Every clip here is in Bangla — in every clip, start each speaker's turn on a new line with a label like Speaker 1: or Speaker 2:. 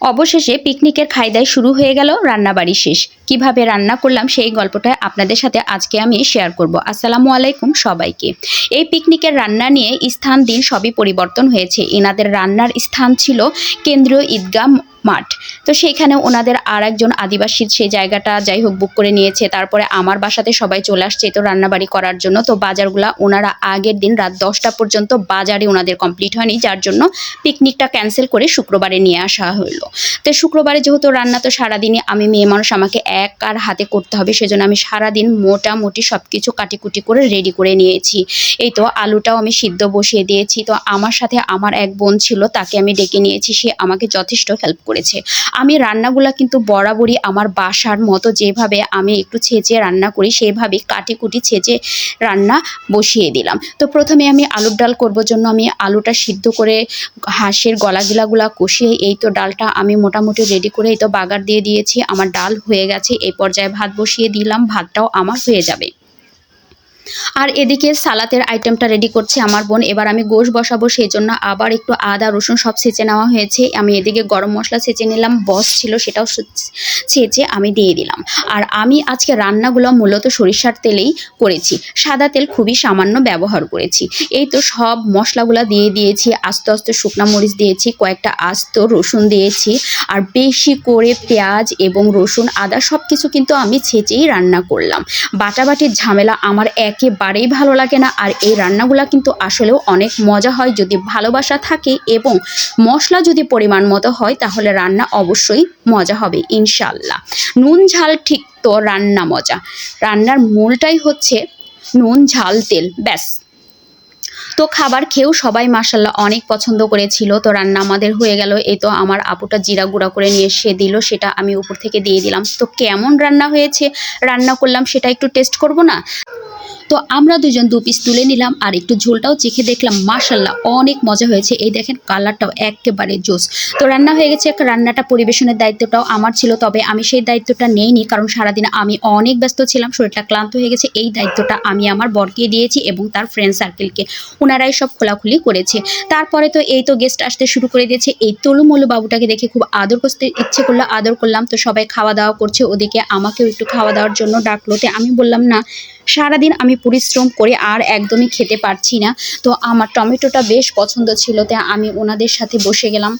Speaker 1: অবশেষে পিকনিকের খাইদায় শুরু হয়ে গেল রান্নাবাড়ি শেষ। কীভাবে রান্না করলাম সেই গল্পটা আপনাদের সাথে আজকে আমি শেয়ার করব। আসসালামু আলাইকুম সবাইকে। এই পিকনিকের রান্না নিয়ে স্থান দিন সবই পরিবর্তন হয়েছে। এনাদের রান্নার স্থান ছিল কেন্দ্রীয় ঈদগাহ মাঠ তো সেইখানে ওনাদের আর একজন আদিবাসী সেই জায়গাটা যাই হোক বুক করে নিয়েছে। তারপরে আমার বাসাতে সবাই চলে আসছে তো রান্নাবাড়ি করার জন্য। তো বাজারগুলা ওনারা আগের দিন রাত দশটা পর্যন্ত বাজারে ওনাদের কমপ্লিট হয়নি। যার জন্য পিকনিকটা ক্যান্সেল করে শুক্রবারে নিয়ে আসা হলো তো শুক্রবারে যেহেতু রান্না তো সারাদিনই আমি মেয়ে মানুষ, আমাকে এক আর হাতে করতে হবে। সেজন্য আমি সারাদিন মোটামুটি সব কিছু কাটিকুটি করে রেডি করে নিয়েছি। এই তো আলুটাও আমি সিদ্ধ বসিয়ে দিয়েছি। তো আমার সাথে আমার এক বোন ছিল, তাকে আমি ডেকে নিয়েছি। সে আমাকে যথেষ্ট হেল্প করেছে। আমি রান্নাগুলা কিন্তু বরাবরই আমার বাসার মতো যেভাবে আমি একটু ছেঁচে রান্না করি, সেভাবে কাটি কুটি ছেঁচে রান্না বসিয়ে দিলাম। তো প্রথমে আমি আলুর ডাল করব জন্য আমি আলুটা সিদ্ধ করে হাঁসের গলা গিলাগুলা কষিয়ে, এই তো ডালটা আমি মোটামুটি রেডি করে এই তো বাগার দিয়ে দিয়েছি। আমার ডাল হয়ে গেছে, এই পর্যায়ে ভাত বসিয়ে দিলাম, ভাতটাও আমার হয়ে যাবে। আর এদিকে সালাতের আইটেমটা রেডি করছে আমার বোন। এবার আমি গোশ বসাবো সেই জন্য আবার একটু আদা, রসুন সব ছেঁচে নেওয়া হয়েছে। আমি এদিকে গরম মশলা ছেঁচে নিলাম, বস ছিল, সেটাও ছেঁচে আমি দিয়ে দিলাম। আর আমি আজকে রান্নাগুলো মূলত সরিষার তেলেই করেছি। সাদা তেল খুবই সামান্য ব্যবহার করেছি। এই তো সব মশলাগুলো দিয়ে দিয়েছি, আস্তে আস্তে শুকনো মরিচ দিয়েছি, কয়েকটা আস্ত রসুন দিয়েছি, আর বেশি করে পেঁয়াজ এবং রসুন, আদা সব কিছু কিন্তু আমি ছেঁচেই রান্না করলাম। বাটাবাটির ঝামেলা আমার একেবারেই ভালো লাগে না। আর এই রান্নাগুলো কিন্তু আসলেও অনেক মজা হয় যদি ভালোবাসা থাকে এবং মশলা যদি পরিমাণ মতো হয় তাহলে রান্না অবশ্যই মজা হবে ইনশাল্লাহ নুন, ঝাল ঠিক তো রান্না মজা। রান্নার মূলটাই হচ্ছে নুন, ঝাল, তেল, ব্যাস। তো খাবার খেয়েও সবাই মাসাল্লাহ অনেক পছন্দ করেছিল। তো রান্না আমাদের হয়ে গেল। এই তো আমার আপুটা জিরা গুঁড়া করে নিয়ে এসে দিল, সেটা আমি উপর থেকে দিয়ে দিলাম। তো কেমন রান্না হয়েছে, রান্না করলাম সেটা একটু টেস্ট করব না? তো আমরা দুজন দু পিস তুলে নিলাম আর একটু ঝোলটাও চেখে দেখলাম মাশাল্লাহ অনেক মজা হয়েছে। এই দেখেন কালারটাও একেবারে জোস। তো রান্না হয়ে গেছে, রান্নাটা পরিবেশনের দায়িত্বটাও আমার ছিল, তবে আমি সেই দায়িত্বটা নেইনি, কারণ সারাদিন আমি অনেক ব্যস্ত ছিলাম, শরীরটা ক্লান্ত হয়ে গেছে। এই দায়িত্বটা আমি আমার বরকে দিয়েছি এবং তার ফ্রেন্ড সার্কেলকে ওনারাই সব খোলাখুলি করেছে। তারপরে তো এই তো গেস্ট আসতে শুরু করে দিয়েছে। এই তলুমলু বাবুটাকে দেখে খুব আদর করতে ইচ্ছে করল, আদর করলাম। তো সবাই খাওয়া দাওয়া করছে ওদিকে। আমাকেও একটু খাওয়া দাওয়ার জন্য ডাকলোতে আমি বললাম, না, সারাদিন আমি পরিশ্রম করে আর একদমই খেতে পারছি না। তো আমার টমেটোটা বেশ পছন্দ ছিল। তাই আমি ওনাদের সাথে বসে গেলাম।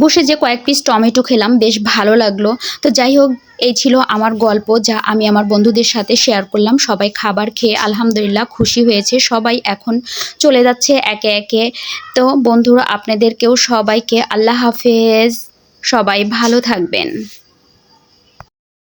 Speaker 1: বসে যে কয়েক পিস টমেটো খেলাম, বেশ ভালো লাগল। তো যাই হোক, এই ছিল আমার গল্প যা আমি আমার বন্ধুদের সাথে শেয়ার করলাম। সবাই খাবার খেয়ে আলহামদুলিল্লাহ খুশি হয়েছে। সবাই এখন চলে যাচ্ছে একে একে। তো বন্ধুরা, আপনাদেরকেও সবাইকে আল্লাহ হাফেজ। সবাই ভালো থাকবেন।